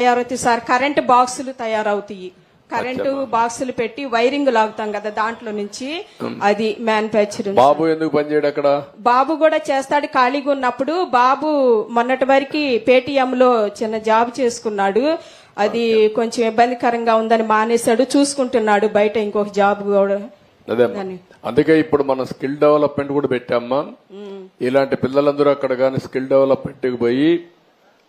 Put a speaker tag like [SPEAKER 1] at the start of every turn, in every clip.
[SPEAKER 1] తయారవుతాయి sir. Current బాక్సులు తయారవుతాయి. కరెంటు బాక్సులు పెట్టి వైరింగ్ లాగుతాం కదా దాంట్లో నుంచి అది మ్యానుఫ్యాక్చరింగ్
[SPEAKER 2] బాబు ఎందుకు పనిచేయడు అక్కడ?
[SPEAKER 1] బాబు కూడా చేస్తాడు ఖాళీగా ఉన్నప్పుడు. బాబు మొన్నటి వరకు పేటిఎం లో చిన్న జాబ్ చేసుకున్నాడు. అది కొంచెం ఇబ్బందికరంగా ఉందని మానేశాడు. చూసుకుంటున్నాడు బయట ఇంకొక జాబ్ కూడా.
[SPEAKER 2] అదే అందుకే ఇప్పుడు మనం స్కిల్ డెవలప్మెంట్ కూడా పెట్టామ్మా ఇలాంటి పిల్లలందరూ అక్కడ కానీ స్కిల్ డెవలప్మెంట్కి పోయి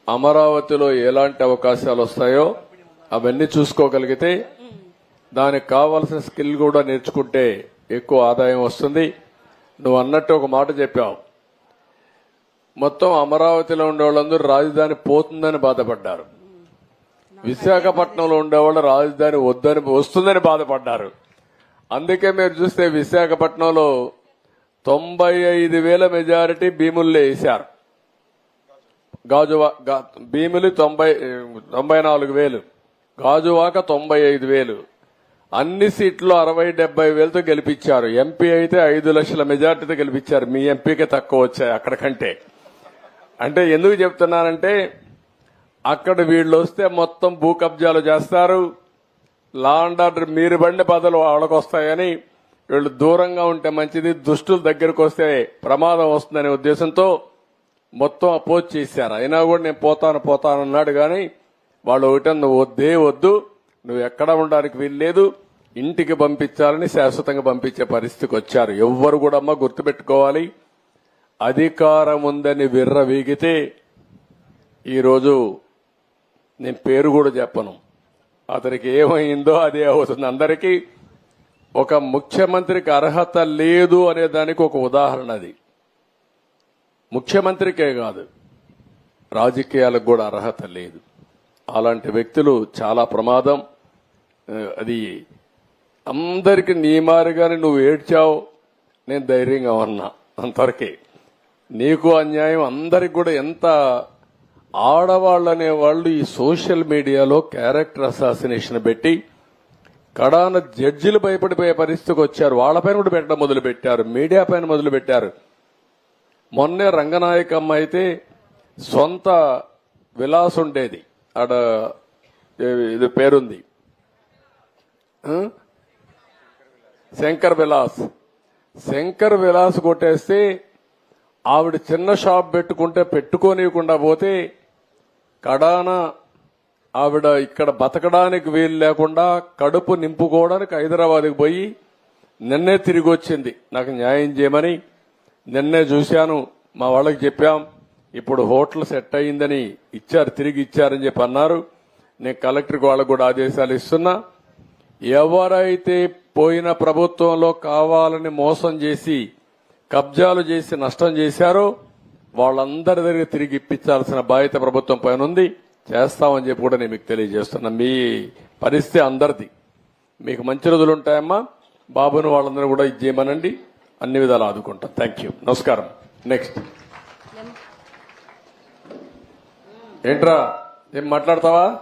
[SPEAKER 2] అమరావతిలో ఎలాంటి అవకాశాలు వస్తాయో అవన్నీ చూసుకోగలిగితే దానికి కావాల్సిన స్కిల్ కూడా నేర్చుకుంటే ఎక్కువ ఆదాయం వస్తుంది. నువ్వు అన్నట్టు ఒక మాట చెప్పావు. మొత్తం అమరావతిలో ఉండే వాళ్ళందరూ రాజధాని పోతుందని బాధపడ్డారు. విశాఖపట్నంలో ఉండేవాళ్ళు రాజధాని వద్దని వస్తుందని బాధపడ్డారు. అందుకే మీరు చూస్తే విశాఖపట్నంలో తొంభై ఐదు వేల మెజారిటీ భీముల్లో వేశారు. గాజువా గా- భీములు తొంభై తొంభై నాలుగు వేలు. గాజువాక తొంభై ఐదు వేలు. అన్ని సీట్లు అరవై డెబ్బై వేలతో గెలిపించారు. ఎంపీ అయితే ఐదు లక్షల మెజార్టీతో గెలిపించారు. మీ ఎంపీకే తక్కువ వచ్చాయి అక్కడ కంటే. అంటే ఎందుకు చెప్తున్నానంటే అక్కడ వీళ్ళు వస్తే మొత్తం భూ కబ్జాలు చేస్తారు. లా అండ్ ఆర్డర్ మీరు బండి పదలు వాళ్ళకు వస్తాయని వీళ్ళు దూరంగా ఉంటే మంచిది దుష్టుల దగ్గరకు వస్తే ప్రమాదం వస్తుందనే ఉద్దేశంతో మొత్తం అపోజ్ చేశారు. అయినా కూడా నేను పోతాను పోతాను అన్నాడు కానీ వాళ్ళు ఒకటే నువ్వు వద్దే వద్దు. నువ్వు ఎక్కడ ఉండడానికి వీల్లేదు. ఇంటికి పంపించాలని శాశ్వతంగా పంపించే పరిస్థితికి వచ్చారు. ఎవ్వరు కూడా అమ్మ గుర్తుపెట్టుకోవాలి. అధికారం ఉందని విర్ర వీగితే ఈరోజు నేను పేరు కూడా చెప్పను. అతనికి ఏమైందో అదే అవుతుంది. అందరికీ ఒక ముఖ్యమంత్రికి అర్హత లేదు అనే దానికి ఒక ఉదాహరణ అది. ముఖ్యమంత్రికే కాదు రాజకీయాలకు కూడా అర్హత లేదు. అలాంటి వ్యక్తులు చాలా ప్రమాదం. అది అందరికి నీ మారిగానే నువ్వు ఏడ్చావు నేను ధైర్యంగా ఉన్నా అంతవరకే. నీకు అన్యాయం అందరికి కూడా ఎంత ఆడవాళ్ళు అనేవాళ్ళు ఈ సోషల్ మీడియాలో క్యారెక్టర్ అసాసినేషన్ పెట్టి కడాన జడ్జిలు భయపడిపోయే పరిస్థితికి వచ్చారు. వాళ్ళపైన కూడా పెట్టడం మొదలుపెట్టారు మీడియా పైన మొదలుపెట్టారు. మొన్నే రంగనాయకమ్మ అయితే సొంత విలాస్ ఉండేది. ఆడ ఇది పేరుంది. శంకర్ విలాస్. శంకర్ విలాస్ కొట్టేస్తే ఆవిడ చిన్న షాప్ పెట్టుకుంటే పెట్టుకోనియకుండా పోతే కడాన ఆవిడ ఇక్కడ బతకడానికి వీలు లేకుండా కడుపు నింపుకోవడానికి హైదరాబాద్కి పోయి నిన్నే తిరిగి వచ్చింది. నాకు న్యాయం చేయమని నిన్నే చూశాను మా వాళ్ళకి చెప్పాం ఇప్పుడు హోటల్ సెట్ అయిందని ఇచ్చారు తిరిగి ఇచ్చారని చెప్పి అన్నారు. నేను కలెక్టర్కి వాళ్ళకు కూడా ఆదేశాలు ఇస్తున్నా. ఎవరైతే పోయిన ప్రభుత్వంలో కావాలని మోసం చేసి కబ్జాలు చేసి నష్టం చేశారో వాళ్ళందరి దగ్గర తిరిగి ఇప్పించాల్సిన బాధ్యత ప్రభుత్వం పైన ఉంది. చేస్తామని చెప్పి కూడా నేను మీకు తెలియజేస్తున్నా. మీ పరిస్థితి అందరిది. మీకు మంచి రోజులు ఉంటాయమ్మా. బాబును వాళ్ళందరూ కూడా ఇది చేయమనండి. అన్ని విధాలు ఆదుకుంటాం. థ్యాంక్ యూ నమస్కారం. నెక్స్ట్ ఏంట్రా? ఏం మాట్లాడతావా?